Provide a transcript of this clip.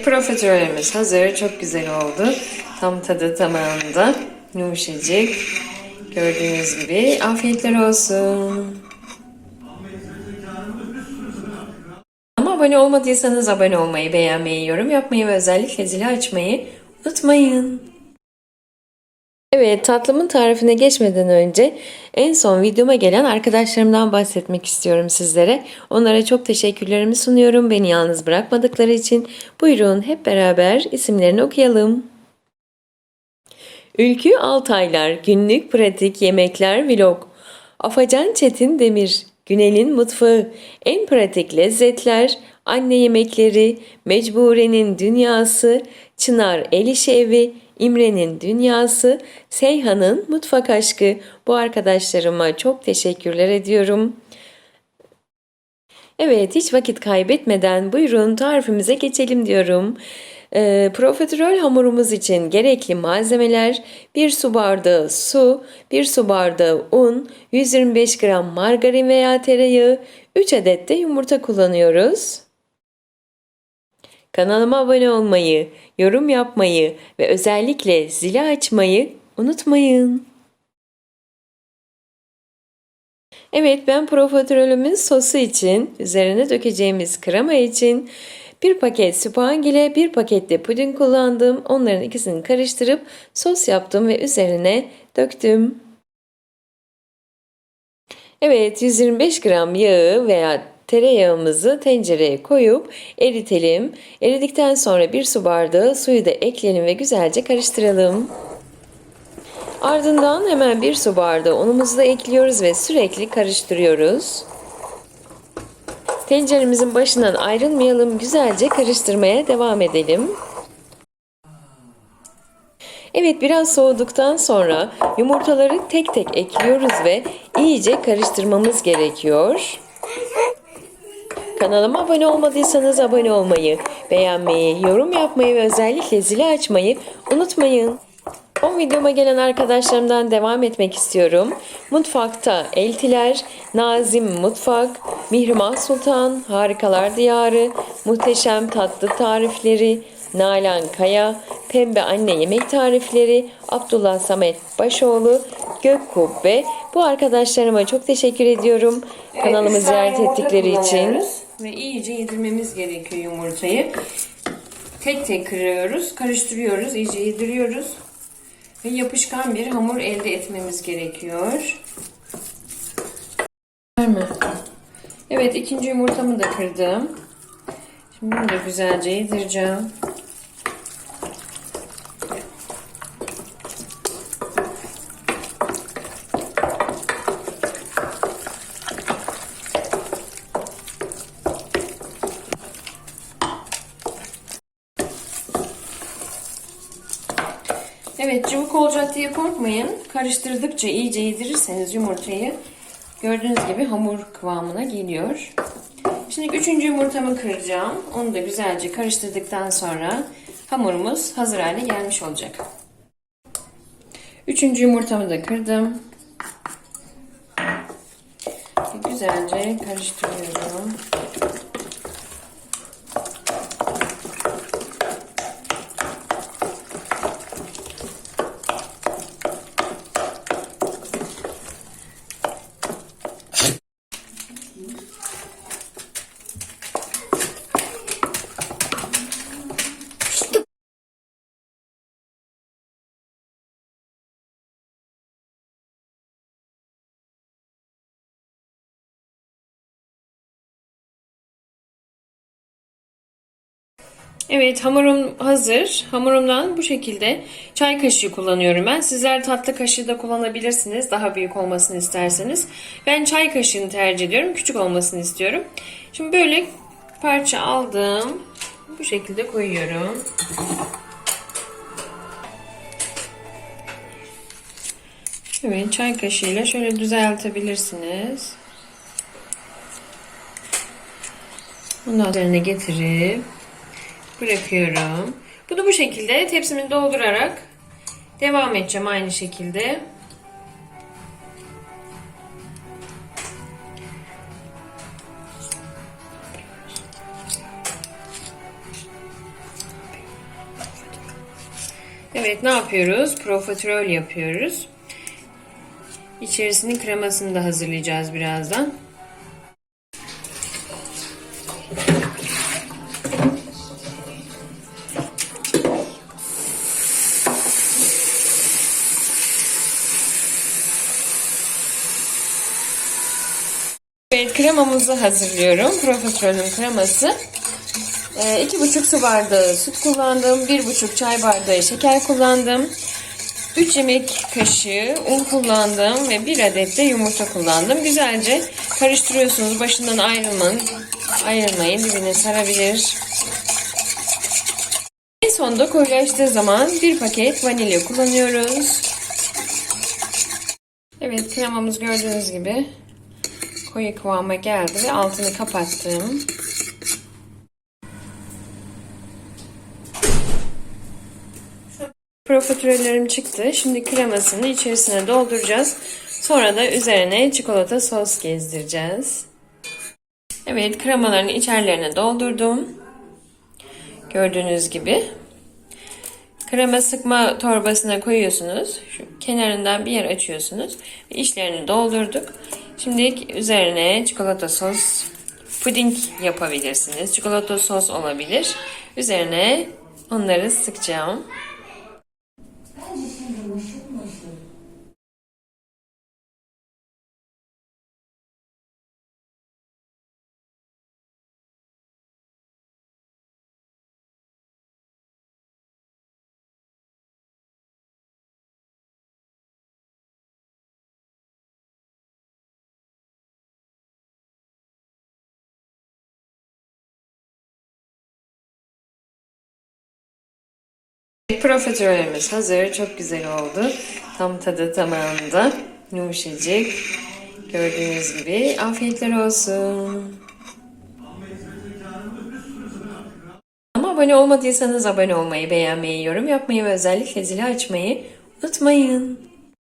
Profiterolümüz hazır. Çok güzel oldu. Tam tadı tamamında. Yumuşacık. Gördüğünüz gibi. Afiyetler olsun. Ama abone olmadıysanız abone olmayı, beğenmeyi, yorum yapmayı ve özellikle zili açmayı unutmayın. Evet, tatlımın tarifine geçmeden önce en son videoma gelen arkadaşlarımdan bahsetmek istiyorum sizlere. Onlara çok teşekkürlerimi sunuyorum beni yalnız bırakmadıkları için. Buyurun hep beraber isimlerini okuyalım. Ülkü Altaylar Günlük Pratik Yemekler Vlog Afacan Çetin Demir Günel'in Mutfağı En Pratik Lezzetler Anne Yemekleri Mecbure'nin Dünyası Çınar El İşi Evi İmre'nin Dünyası Seyhan'ın Mutfak Aşkı Bu arkadaşlarıma çok teşekkürler ediyorum. Evet hiç vakit kaybetmeden buyurun tarifimize geçelim diyorum. Ee, profiterol hamurumuz için gerekli malzemeler 1 su bardağı su, 1 su bardağı un, 125 gram margarin veya tereyağı, 3 adet de yumurta kullanıyoruz. Kanalıma abone olmayı, yorum yapmayı ve özellikle zili açmayı unutmayın. Evet ben profiterolümün sosu için üzerine dökeceğimiz krema için bir paket spangile, bir paket de puding kullandım. Onların ikisini karıştırıp sos yaptım ve üzerine döktüm. Evet 125 gram yağı veya tereyağımızı tencereye koyup eritelim. Eridikten sonra bir su bardağı suyu da ekleyelim ve güzelce karıştıralım. Ardından hemen bir su bardağı unumuzu da ekliyoruz ve sürekli karıştırıyoruz. Tenceremizin başından ayrılmayalım, güzelce karıştırmaya devam edelim. Evet biraz soğuduktan sonra yumurtaları tek tek ekliyoruz ve iyice karıştırmamız gerekiyor. Kanalıma abone olmadıysanız abone olmayı, beğenmeyi, yorum yapmayı ve özellikle zili açmayı unutmayın. O videoma gelen arkadaşlarımdan devam etmek istiyorum. Mutfakta Eltiler, Nazim Mutfak, Mihrimah Sultan, Harikalar Diyarı, Muhteşem Tatlı Tarifleri, Nalan Kaya, Pembe Anne Yemek Tarifleri, Abdullah Samet Başoğlu, Gök Kubbe. Bu arkadaşlarıma çok teşekkür ediyorum. Kanalımı ziyaret ettikleri için. Ve iyice yedirmemiz gerekiyor yumurtayı. Tek tek kırıyoruz, karıştırıyoruz, iyice yediriyoruz. Ve yapışkan bir hamur elde etmemiz gerekiyor. Evet ikinci yumurtamı da kırdım. Şimdi bunu da güzelce yedireceğim. Evet cıvık olacak diye korkmayın. Karıştırdıkça iyice yedirirseniz yumurtayı gördüğünüz gibi hamur kıvamına geliyor. Şimdi üçüncü yumurtamı kıracağım. Onu da güzelce karıştırdıktan sonra hamurumuz hazır hale gelmiş olacak. Üçüncü yumurtamı da kırdım. Güzelce karıştırıyorum. Evet hamurum hazır. Hamurumdan bu şekilde çay kaşığı kullanıyorum ben. Sizler tatlı kaşığı da kullanabilirsiniz. Daha büyük olmasını isterseniz. Ben çay kaşığını tercih ediyorum. Küçük olmasını istiyorum. Şimdi böyle parça aldım. Bu şekilde koyuyorum. Evet çay kaşığıyla şöyle düzeltebilirsiniz. Bundan üzerine getirip bırakıyorum. Bunu bu şekilde tepsimi doldurarak devam edeceğim aynı şekilde. Evet ne yapıyoruz? Profiterol yapıyoruz. İçerisinin kremasını da hazırlayacağız birazdan. Kremamızı hazırlıyorum. Profiterolün kreması. Ee, iki buçuk su bardağı süt kullandım. bir buçuk çay bardağı şeker kullandım. 3 yemek kaşığı un kullandım ve bir adet de yumurta kullandım. Güzelce karıştırıyorsunuz. Başından ayrılmayın. Ayrılmayın. Dibine sarabilir. En sonunda koyulaştığı zaman bir paket vanilya kullanıyoruz. Evet kremamız gördüğünüz gibi koyu kıvama geldi ve altını kapattım. Profiterollerim çıktı. Şimdi kremasını içerisine dolduracağız. Sonra da üzerine çikolata sos gezdireceğiz. Evet kremaların içerilerine doldurdum. Gördüğünüz gibi. Krema sıkma torbasına koyuyorsunuz. Şu kenarından bir yer açıyorsunuz. Ve içlerini doldurduk. Şimdi üzerine çikolata sos, puding yapabilirsiniz. Çikolata sos olabilir. Üzerine onları sıkacağım. Profiterolümüz hazır. Çok güzel oldu. Tam tadı tamamında. Yumuşacık. Gördüğünüz gibi. Afiyetler olsun. Ama abone olmadıysanız abone olmayı, beğenmeyi, yorum yapmayı ve özellikle zili açmayı unutmayın.